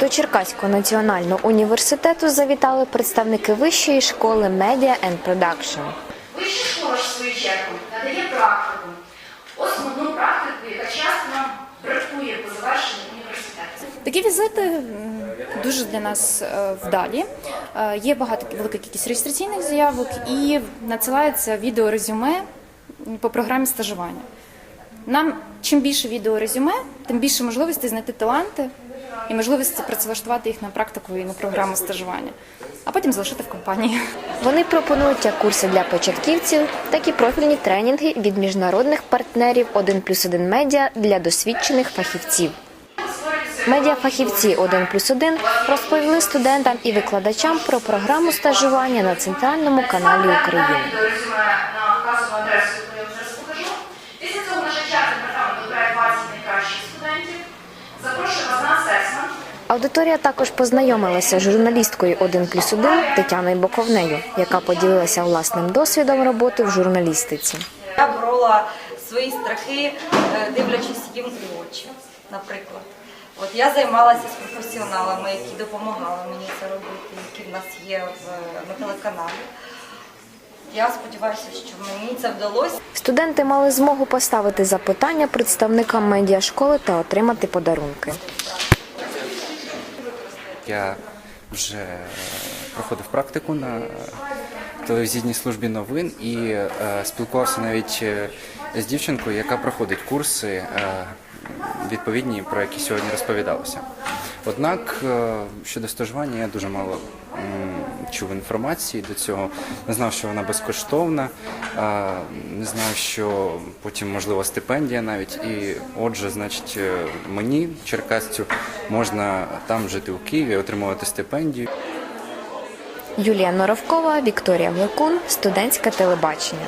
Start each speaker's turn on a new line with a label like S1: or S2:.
S1: До Черкаського національного університету завітали представники вищої школи Media and Production.
S2: Вища школа в свою чергу надає практику. Основну практику, яка часто нам бракує по завершенню університету.
S3: Такі візити дуже для нас е, вдалі. Е, Є багато велика кількість реєстраційних заявок і надсилається відеорезюме по програмі стажування. Нам чим більше відеорезюме, тим більше можливостей знайти таланти і можливості працевлаштувати їх на практику і на програму стажування, а потім залишити в компанії.
S1: Вони пропонують як курси для початківців, так і профільні тренінги від міжнародних партнерів 1 плюс 1 медіа для досвідчених фахівців. Медіафахівці 1 плюс 1 розповіли студентам і викладачам про програму стажування на центральному каналі України. Аудиторія також познайомилася з журналісткою 1 плюс 1 Тетяною Боковнею, яка поділилася власним досвідом роботи в журналістиці.
S4: Я борола свої страхи, е, дивлячись їм у очі, наприклад. От я займалася з професіоналами, які допомагали мені це робити, які в нас є в, на телеканалі. Я сподіваюся, що мені це вдалося.
S1: Студенти мали змогу поставити запитання представникам медіашколи та отримати подарунки.
S5: Я вже проходив практику на телевізійній службі новин і е, спілкувався навіть е, з дівчинкою, яка проходить курси е, відповідні, про які сьогодні розповідалося. Однак е, щодо стажування я дуже мало чув інформації до цього. Не знав, що вона безкоштовна, не знав, що потім можливо стипендія навіть. І отже, значить, е, мені, черкасцю, можна там жити у Києві, отримувати стипендію.
S1: Юлія Норовкова, Вікторія Млекун, студентське телебачення.